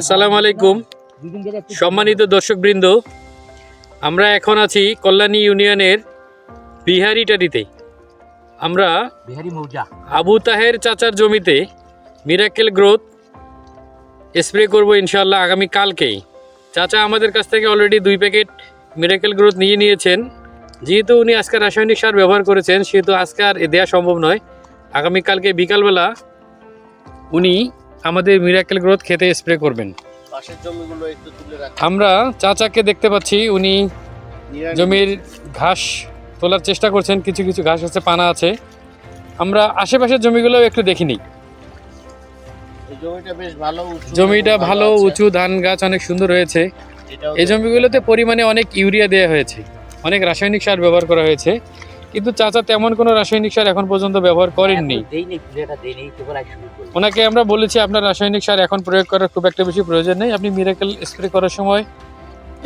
আসসালামু আলাইকুম। সম্মানিত দর্শকবৃন্দ আমরা এখন আছি কল্যাণী ইউনিয়নের বিহারিটারিতে আমরা আবু তাহের চাচার জমিতে মিরাকেল গ্রোথ স্প্রে করব ইনশাল্লাহ আগামী কালকেই চাচা আমাদের কাছ থেকে অলরেডি দুই প্যাকেট মিরাকেল গ্রোথ নিয়ে নিয়েছেন। যেহেতু উনি আজকে রাসায়নিক সার ব্যবহার করেছেন সেহেতু আজকে আর দেওয়া সম্ভব নয়। আগামীকালকে বিকালবেলা উনি আমাদের মিরাকেল গ্রোথ খেতে স্প্রে করবেন। আমরা চাচাকে দেখতে পাচ্ছি উনি জমির ঘাস তোলার চেষ্টা করছেন কিছু কিছু ঘাস আছে পানা আছে। আমরা আশেপাশের জমিগুলো একটু দেখিনি জমিটা ভালো। উঁচু ধান গাছ। অনেক সুন্দর হয়েছে। এই জমিগুলোতে পরিমাণে অনেক ইউরিয়া দেওয়া হয়েছে। অনেক রাসায়নিক সার ব্যবহার করা হয়েছে। কিন্তু চাচা তেমন কোনো রাসায়নিক সার এখন পর্যন্ত ব্যবহার করেননি। ওনাকে আমরা বলেছি আপনার রাসায়নিক সার এখন প্রয়োগ করার খুব একটা বেশি প্রয়োজন নেই আপনি মিরাকেল স্প্রে করার সময়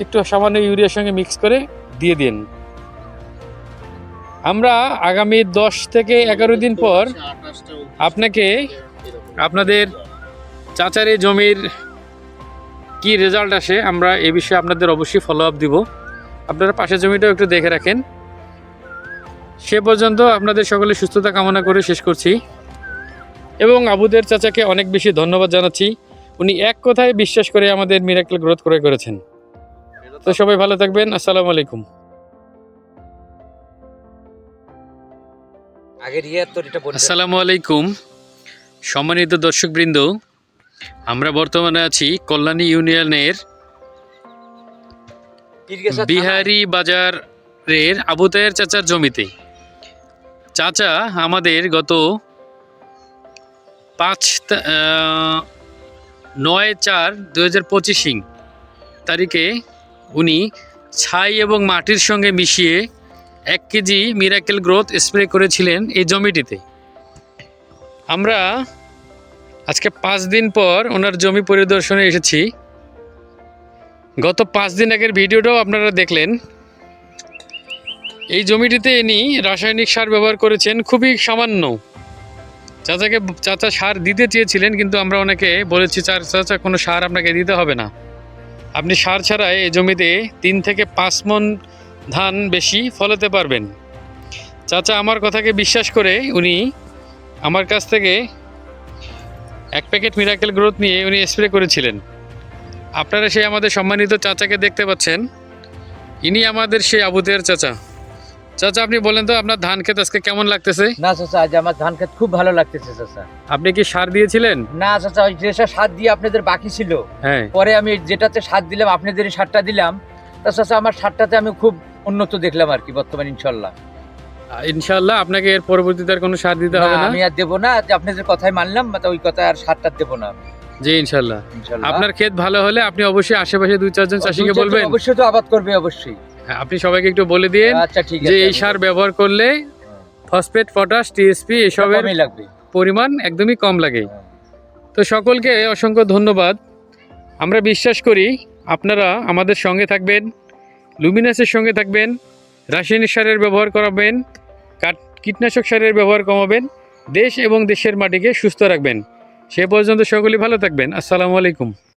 একটু সামান্য ইউরিয়ার সঙ্গে মিক্স করে দিয়ে দিন। আমরা আগামী দশ থেকে এগারো দিন পর আপনাকে আপনাদের চাচার এই জমির কি রেজাল্ট আসে আমরা এ বিষয়ে আপনাদের অবশ্যই ফলো আপ দিব। আপনারা পাশের জমিটাও একটু দেখে রাখেন। সে পর্যন্ত আপনাদের সকলে সুস্থতা কামনা করে শেষ করছি। এবং আবুদের চাচাকে অনেক বেশি ধন্যবাদ জানাচ্ছি। উনি এক কথায় বিশ্বাস করে আমাদের মিরাকেল গ্রোথ করে করেছেন। তো সবাই ভালো থাকবেন। আসসালামু আলাইকুম। আসসালামু আলাইকুম। সম্মানিত দর্শকবৃন্দ আমরা বর্তমানে আছি কল্যাণী ইউনিয়নের বিহারি বাজারের আবুতায়ের চাচার জমিতে। চাচা, আমাদের গত পাঁচ নয় চার দু হাজার পঁচিশিং তারিখে উনি ছাই এবং মাটির সঙ্গে মিশিয়ে এক কেজি মিরাকেল গ্রোথ স্প্রে করেছিলেন এই জমিটিতে। আমরা আজকে পাঁচ দিন পর ওনার জমি পরিদর্শনে এসেছি। গত পাঁচ দিন আগের ভিডিওটাও আপনারা দেখলেন। এই জমিটিতে ইনি রাসায়নিক সার ব্যবহার করেছেন, খুবই সামান্য। চাচাকে, চাচা সার দিতে চেয়েছিলেন, কিন্তু আমরা ওনাকে বলেছি, চার, চাচা, কোনো সার আপনাকে দিতে হবে না। আপনি সার ছাড়াই এই জমিতে তিন থেকে পাঁচ মন ধান বেশি ফলাতে পারবেন। চাচা আমার কথাকে বিশ্বাস করে উনি আমার কাছ থেকে এক প্যাকেট মিরাকেল গ্রোথ নিয়ে উনি স্প্রে করেছিলেন। আপনারা সেই আমাদের সম্মানিত চাচাকে দেখতে পাচ্ছেন। ইনি আমাদের সেই আবুদের চাচা। চাচা আপনি বলেন তো আপনার ধান ক্ষেত আজকে কেমন লাগতেছে? না চাচা আজ আমার ধান খেত খুব ভালো লাগতেছে চাচা। আপনি কি সার দিয়েছিলেন? না চাচা ওই যেসব সার দিয়ে আপনাদের বাকি ছিল। হ্যাঁ। পরে আমি যেটাতে সার দিলাম আপনাদের সারটা দিলাম। তা চাচা আমার সারটাতে আমি খুব উন্নত দেখলাম আর কি বর্তমান ইনশাল্লাহ। ইনশাল্লাহ আপনাকে এর পরবর্তীতে আর কোনো সার দিতে হবে না, আমি আর দেবো না যে আপনাদের কথাই মানলাম বা ওই কথায় আর সারটা দেবো না। জি ইনশাল্লাহ। আপনার ক্ষেত ভালো হলে আপনি অবশ্যই আশেপাশে দুই চারজন চাষিকে বলবেন। অবশ্যই তো আবাদ করবে অবশ্যই। আপনি সবাইকে একটু বলে দিন আচ্ছা ঠিক আছে যে এই সার ব্যবহার করলে ফসফেট পটাশ টিএসপি এসবের লাগবে। পরিমাণ একদমই কম লাগে। হ্যাঁ। তো সকলকে অসংখ্য ধন্যবাদ। আমরা বিশ্বাস করি আপনারা আমাদের সঙ্গে থাকবেন লুমিনাসের সঙ্গে থাকবেন রাসায়নিক সারের ব্যবহার করাবেন কাট- কীটনাশক সারের ব্যবহার কমাবেন দেশ এবং দেশের মাটিকে সুস্থ রাখবেন। সে পর্যন্ত সকলেই ভালো থাকবেন। আসসালামু আলাইকুম।